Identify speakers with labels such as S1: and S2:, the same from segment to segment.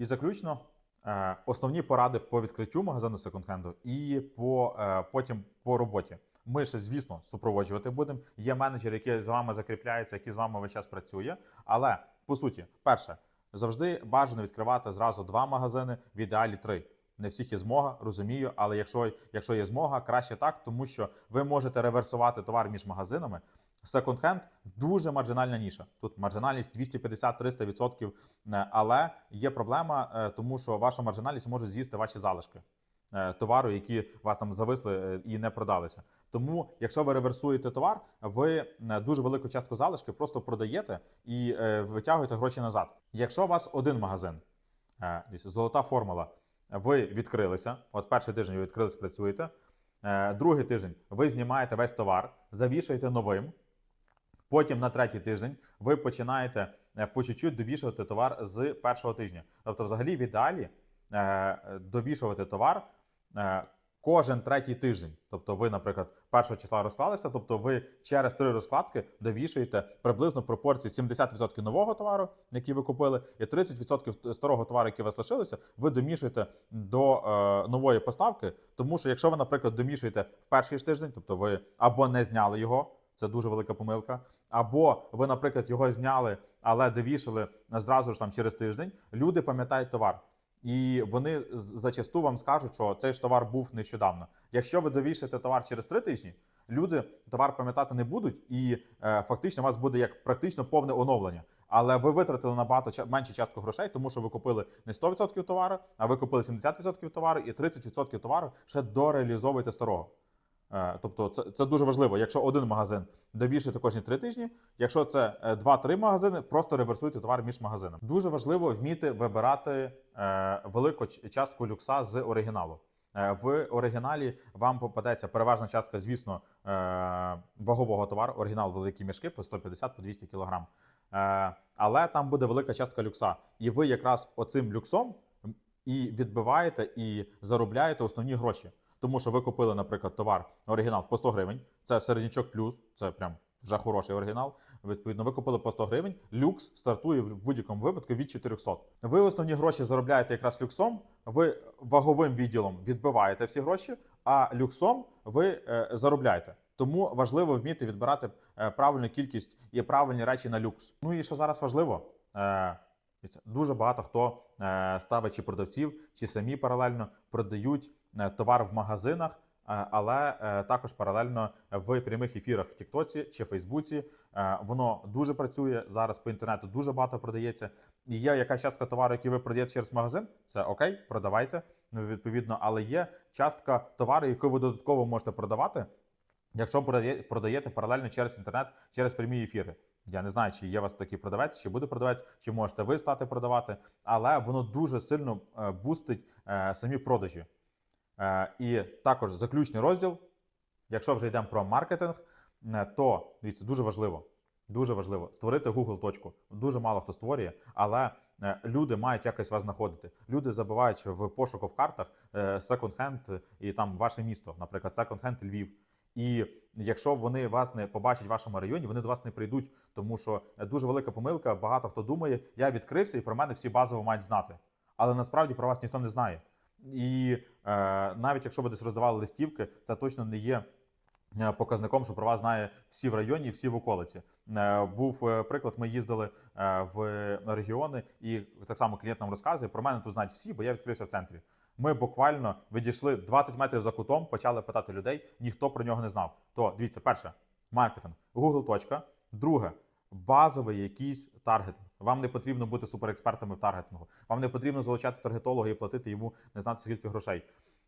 S1: І заключно е, основні поради по відкриттю магазину секонд-хенду і по, е, потім по роботі. Ми ще, звісно, супроводжувати будемо. Є менеджер, який з вами закріпляється, який з вами весь час працює. Але по суті, перше, завжди бажано відкривати зразу два магазини, в ідеалі три. Не всіх є змога, розумію, але якщо, якщо є змога, краще так, тому що ви можете реверсувати товар між магазинами. Секонд-хенд дуже маржинальна ніша. Тут маржинальність 250-300%, е, але є проблема, е, тому що ваша маржинальність може з'їсти ваші залишки е, товару, які вас там зависли і не продалися. Тому, якщо ви реверсуєте товар, ви дуже велику частку залишки просто продаєте і витягуєте гроші назад. Якщо у вас один магазин, золота формула, ви відкрилися, от перший тиждень ви відкрилися, працюєте. Е, Другий тиждень ви знімаєте весь товар, завішуєте новим. Потім на третій тиждень ви починаєте е, по чуть-чуть довішувати товар з першого тижня. Тобто, взагалі, в ідеалі е, довішувати товар кожен третій тиждень. Тобто, ви, наприклад, першого числа розклалися, тобто ви через три розкладки довішуєте приблизно пропорції 70% нового товару, який ви купили, і 30% старого товару, який у вас лишилися, ви домішуєте до е, нової поставки. Тому що, якщо ви, наприклад, домішуєте в перший ж тиждень, тобто ви або не зняли його. Це дуже велика помилка. Або ви, наприклад, його зняли, але довішали зразу ж там через тиждень. Люди пам'ятають товар. І вони зачасту вам скажуть, що цей ж товар був нещодавно. Якщо ви довішите товар через три тижні, люди товар пам'ятати не будуть, і е, фактично у вас буде як практично повне оновлення. Але ви витратили набагато меншу частку грошей, тому що ви купили не 100% товару, а ви купили 70% товару і 30% товару ще дореалізовуєте старого. Е, Тобто це, це дуже важливо. Якщо один магазин довішуєте кожні три тижні, якщо це е, два-три магазини, просто реверсуйте товар між магазинами. Дуже важливо вміти вибирати е, велику частку люкса з оригіналу. В оригіналі вам попадеться переважна частка, звісно, вагового товару, оригінал великі мішки по 150 по 200 кг. Але там буде велика частка люкса. І ви якраз оцим люксом і відбиваєте і заробляєте основні гроші. Тому що ви купили, наприклад, товар оригінал по 100 гривень, це середнячок плюс, це прям вже хороший оригінал. Відповідно, ви купили по 100 гривень. Люкс стартує в будь-якому випадку від 400. Ви основні гроші заробляєте якраз люксом. Ви ваговим відділом відбиваєте всі гроші, а люксом ви е, заробляєте. Тому важливо вміти відбирати е, правильну кількість і правильні речі на люкс. Ну і що зараз важливо, е, дуже багато хто е, ставить чи продавців, чи самі паралельно продають е, товар в магазинах, е, але також паралельно в прямих ефірах в Тіктоці чи Фейсбуці. Воно дуже працює зараз по інтернету, дуже багато продається. І є якась частка товару, який ви продаєте через магазин. Це окей, продавайте ну, відповідно, але є частка товару, яку ви додатково можете продавати. Якщо продає- продаєте паралельно через інтернет, через прямі ефіри. Я не знаю, чи є у вас такий продавець, чи буде продавець, чи можете ви стати продавати, але воно дуже сильно е, бустить е, самі продажі. Е, І також заключний розділ. Якщо вже йдемо про маркетинг, то дивіться, дуже важливо. Дуже важливо створити Google точку. Дуже мало хто створює, але люди мають якось вас знаходити. Люди забивають в пошуку в картах second-hand і там ваше місто, наприклад, second-hand Львів. І якщо вони вас не побачать в вашому районі, вони до вас не прийдуть, тому що дуже велика помилка. Багато хто думає, я відкрився і про мене всі базово мають знати. Але насправді про вас ніхто не знає. І е, навіть якщо ви десь роздавали листівки, це точно не є е, показником, що про вас знає всі в районі, всі в околиці. Е, Був е, приклад, ми їздили в регіони, і так само клієнт нам розказує, про мене тут знають всі, бо я відкрився в центрі. Ми буквально відійшли 20 метрів за кутом, почали питати людей, ніхто про нього не знав. То дивіться, перше, маркетинг, Google. Друге, базовий якийсь таргетинг. Вам не потрібно бути суперекспертами в таргетингу. Вам не потрібно залучати таргетолога і платити йому не знати скільки грошей.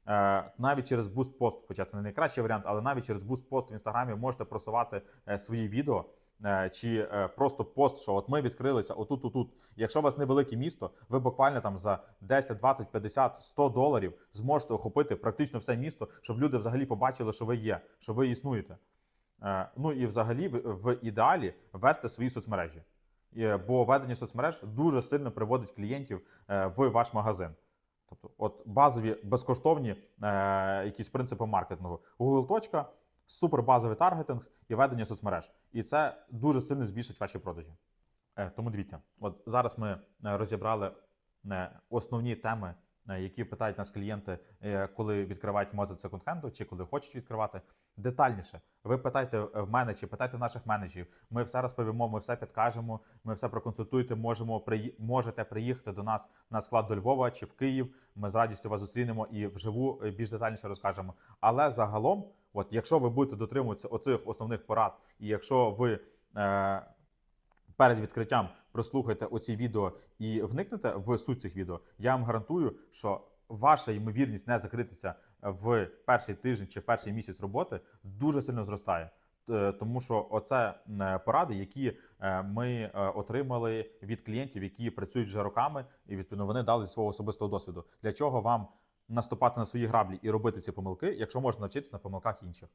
S1: Е, навіть через Boost Post, хоча це не найкращий варіант, але навіть через Boost Post в інстаграмі можете просувати е, свої відео. Е, Чи е, просто пост, що от ми відкрилися отут, отут. Якщо у вас невелике місто, ви буквально там за 10, 20, 50, 100 доларів зможете охопити практично все місто, щоб люди взагалі побачили, що ви є, що ви існуєте. Е, Ну і взагалі в, ідеалі вести свої соцмережі. Бо ведення соцмереж дуже сильно приводить клієнтів в ваш магазин. Тобто, от базові безкоштовні якісь принципи маркетингу. Google супербазовий таргетинг і ведення соцмереж. І це дуже сильно збільшить ваші продажі. Е, тому дивіться, от зараз ми е, розібрали е, основні теми, які питають нас клієнти, коли відкривають магазин секонд-хенду чи коли хочуть відкривати. Детальніше. Ви питайте в мене чи питайте наших менеджерів. Ми все розповімо, ми все підкажемо, ми все проконсультуєте. Можемо приї- можете приїхати до нас на склад до Львова чи в Київ. Ми з радістю вас зустрінемо і вживу більш детальніше розкажемо. Але загалом, от якщо ви будете дотримуватися оцих основних порад, і якщо ви е, перед відкриттям прослухайте оці відео і вникнете в суть цих відео, я вам гарантую, що ваша ймовірність не закритися в перший тиждень чи в перший місяць роботи дуже сильно зростає. Е, Тому що оце е, поради, які е, ми отримали від клієнтів, які працюють вже роками, і відповідно вони дали свого особистого досвіду. Для чого вам наступати на свої граблі і робити ці помилки, якщо можна навчитися на помилках інших?